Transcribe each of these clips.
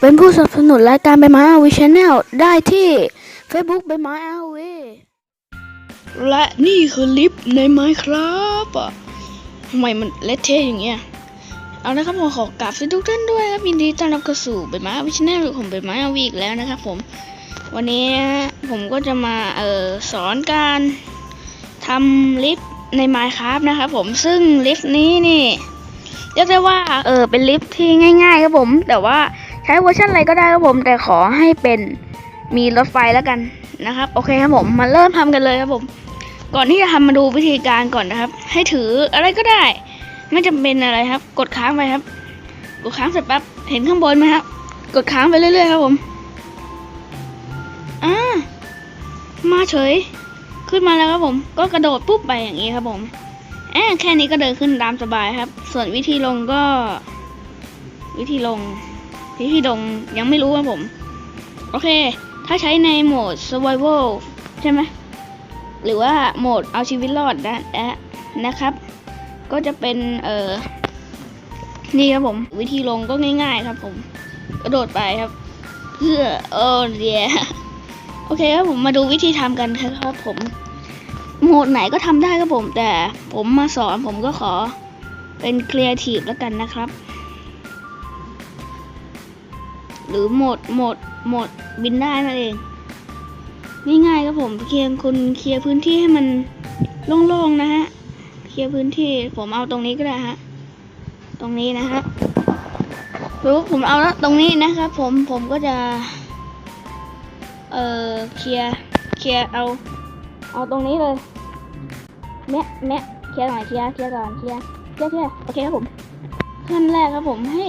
เป็นผู้สนับสนุนรายการใบไม้อาวีชแนลได้ที่ Facebook ใบไม้อาวีและนี่คือลิฟต์ในไม้ครับอทำไมมันเละเทะอย่างเงี้ย เอาละครับผมขอกราบทุกท่านด้วยครับยินดีต้อนรับเข้าสู่ใบไม้อวิชแนลของใบไม้อาวีอีกแล้วนะครับผมวันนี้ผมก็จะมาเออสอนการทำลิฟต์ในไมค์ครับนะครับผมซึ่งลิฟต์นี้นี่เรียกได้ว่าเออเป็นลิฟต์ที่ง่าย ๆ ครับผม แต่ว่า ช้เวอร์ชันอะไรก็ได้ครับผม แต่ขอให้เป็นมีรถไฟแล้วกันนะครับ โอเคครับผม มาเริ่มทำกันเลยครับผม ก่อนที่จะทำมาดูวิธีการก่อนนะครับ ให้ถืออะไรก็ได้ ไม่จำเป็นอะไรครับ กดค้างไปครับ กดค้างเสร็จปั๊บเห็นข้างบนไหมครับ กดค้างไปเรื่อยๆครับผมอ่ามาเฉย ขึ้นมาแล้วครับผม ก็กระโดดปุ๊บไปอย่างนี้ครับผมแอบแค่นี้ก็เดินขึ้นตามสบายครับ ส่วนวิธีลงก็ วิธีลง วิธีลงยังไม่รู้ครับผม โอเค ถ้าใช้ในโหมด survival ใช่ไหมหรือว่าโหมดเอาชีวิตรอดนะนะนะครับ ก็จะเป็นเออนี่ครับผม วิธีลงก็ง่าย ๆ ครับผม กระโดดไปครับ เพื่อโอ้เดียโอเคครับผมมาดูวิธีทำกันครับผม โหมดไหนก็ทำได้ครับผม แต่ผมมาสอนผมก็ขอเป็นครีเอทีฟแล้วกันนะครับ หรือโหมดโหมดโหมดบินได้นั่นเองง่ายๆครับผมเพียงคุณเคลียร์พื้นที่ให้มันโล่งๆนะฮะเคลียร์พื้นที่ผมเอาตรงนี้ก็ได้ฮะตรงนี้นะฮะรู้ผมเอาแล้วตรงนี้นะครับผมผมก็จะเอ่อเคลียร์เคลียร์เอา เอาตรงนี้เลยแมะแมะเคลียร์หน่อยเคลียร์เคลียร์ก่อนเคลียร์เคลียร์เคลียร์โอเคครับผมขั้นแรกครับผมให้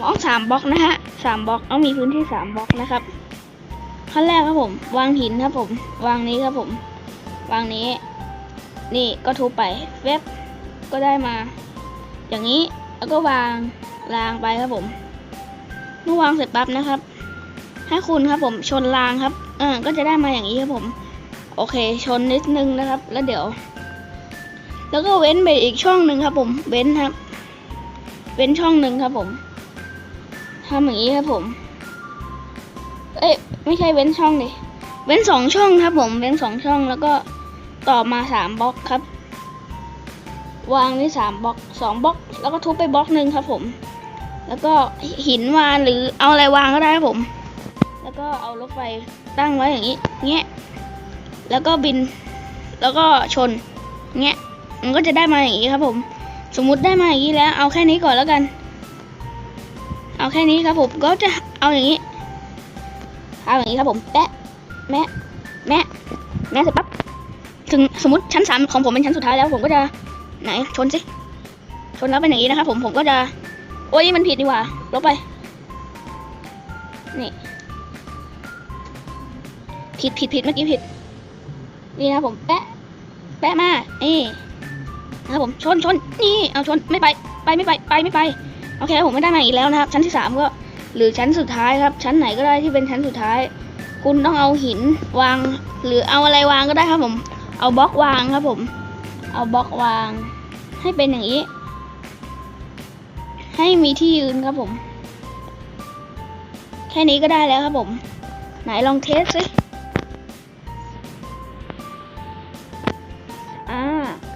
มองสามบล็อกนะฮะ สามบล็อกเอามีพื้นที่สามบล็อกนะครับขั้นแรกครับผม วางหินครับผม วางนี้ครับผม วางนี้ นี่ก็ทุบไปเว็บก็ได้มา อย่างนี้แล้วก็วางรางไปครับผม เมื่อวางเสร็จปั๊บนะครับให้คุณครับผมชนรางครับเออก็จะได้มาอย่างนี้ครับผม โอเค ชนนิดนึงนะครับ แล้วเดี๋ยว แล้วก็เว้นไปอีกช่องหนึ่งครับผม เว้นครับ เว้นช่องหนึ่งครับผม ทำอย่างนี้ครับผม เอ้ยไม่ใช่เว้นช่องดิเว้นสองช่องครับผม เว้นสองช่องแล้วก็ต่อมาสามบล็อกครับ วางนี่สามบล็อกสองบล็อก แล้วก็ทุบไปบล็อกหนึ่งครับผม แล้วก็หินวางหรือเอาอะไรวางก็ได้ครับผม แล้วก็เอารถไฟตั้งไว้อย่างนี้ เงี้ย แล้วก็บิน แล้วก็ชน เงี้ย มันก็จะได้มาอย่างนี้ครับผม สมมุติได้มาอย่างนี้แล้ว เอาแค่นี้ก่อนแล้วกัน เอาแค่นี้ครับผมก็จะเอาอย่างนี้ เอาอย่างนี้ครับผมแปะแมะแมะแมะเสร็จปั๊บถึงสมมติชั้นสามของผมเป็นชั้นสุดท้ายแล้วผมก็จะไหนชนสิชนแล้วเป็นอย่างนี้นะครับผมผมก็จะ โอ้ยมันผิดดีกว่าลบไป นี่ผิดผิดผิดเมื่อกี้ผิด นี่นะผมแปะแปะมานี่นะครับผมชนชนนี่เอาชนไม่ไป ไปไม่ไปไปไม่ไป โอเคผมไม่ได้มาอีกแล้วนะครับ ชั้นที่สามก็หรือชั้นสุดท้ายครับ ชั้นไหนก็ได้ที่เป็นชั้นสุดท้าย คุณต้องเอาหินวาง หรือเอาอะไรวางก็ได้ครับผม เอาบล็อกวางครับผม เอาบล็อกวาง ให้เป็นอย่างนี้ ให้มีที่ยืนครับผม แค่นี้ก็ได้แล้วครับผม ไหนลองเทสสิอ่า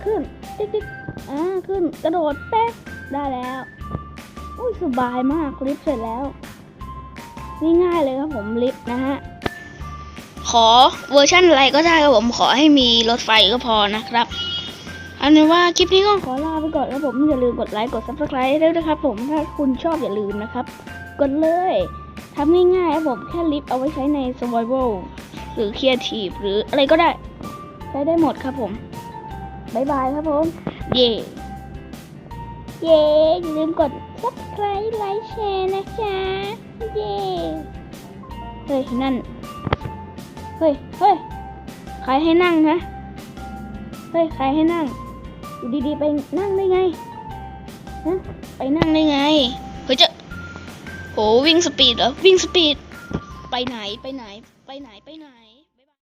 ขึ้นติ๊กติ๊กอ่าขึ้นกระโดดแป๊กได้แล้ว อุ้ยสบายมากลิฟต์เสร็จแล้วง่ายๆเลยครับผมลิฟต์นะฮะขอเวอร์ชั่นอะไรก็ได้ครับผมขอให้มีรถไฟก็พอนะครับเอาเป็นว่าคลิปนี้ก็ขอลาไปก่อนครับผมอย่าลืมกดไลค์กด subscribe ด้วยนะครับผมถ้าคุณชอบอย่าลืมนะครับ กดเลยทำง่ายๆครับผมแค่ลิฟต์เอาไว้ใช้ใน survival หรือ creative หรืออะไรก็ได้ ใช้ได้หมดครับผมบ๊ายบายครับผม เย่เย่อย่าลืมกด subscribe ไลค์แชร์นะจ๊ะ เย่เฮ้ยนั่น เฮ้ยเฮ้ยใครให้นั่งฮะ เฮ้ยใครให้นั่งอยู่ดีๆไปนั่งได้ไงฮะไปนั่งได้ไงเฮ้ยเจะโหวิ่งสปีดเหรอวิ่งสปีดไปไหนไปไหนไปไหนไปไหน